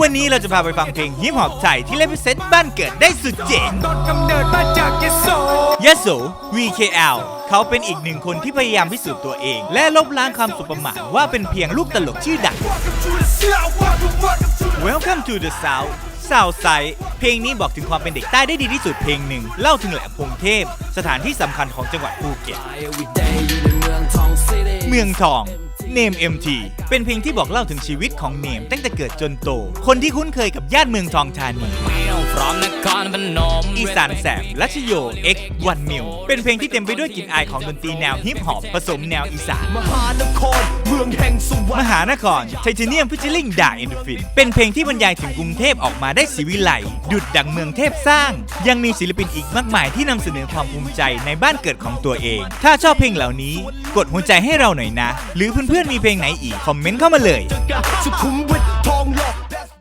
วันนี้เราจะพาไปฟังเพลงฮิปฮอปไทยที่เลพิเซนต์บ้านเกิดได้สุดเจ๋งต้นกำเนิดมาจากยโสยโส VKL เขาเป็นอีกหนึ่งคนที่พยายามพิสูจน์ตัวเอง และลบล้างคำสุประมาทว่าเป็นเพียงลูกตลกชื่อดัง Welcome to the South South Side เพลงนี้บอกถึงความเป็นเด็กใต้ได้ดีที่สุดเพลงหนึ่ง เล่าถึงแหลมพงเทพ สถานที่สำคัญของจังหวัดภูเก็ต เมืองทอง เนม MT เป็นเพลงที่บอกเล่าถึงชีวิตของเนมตั้งแต่เกิดจนโต คนที่คุ้นเคยกับย่านเมืองทองธานี พร้อมนครพนมอีสานแสบลัชโย X วันมิวเป็นเพลงที่เต็มไปด้วยกลิ่นอายของดนตรีแนวฮิปฮอปผสมแนวอีสาน มหานครเมืองแห่งสวรมรค์หานครไทเทเนียมพิจิลิงด่าเอนดฟิน เป็นเพลงที่บรรยายถึงกรุงเทพออกมาได้สีวิไลดุดดังเมืองเทพสร้าง ยังมีศิลปินอีกมากมายที่นำเสนอความภูมิใจในบ้านเกิดของตัวเอง ถ้าชอบเพลงเหล่านี้ กดหัวใจให้เราหน่อยนะ หรือเพื่อนๆมีเพลงไหนอีกคอมเมนต์เข้ามาเลย สุขุมวิท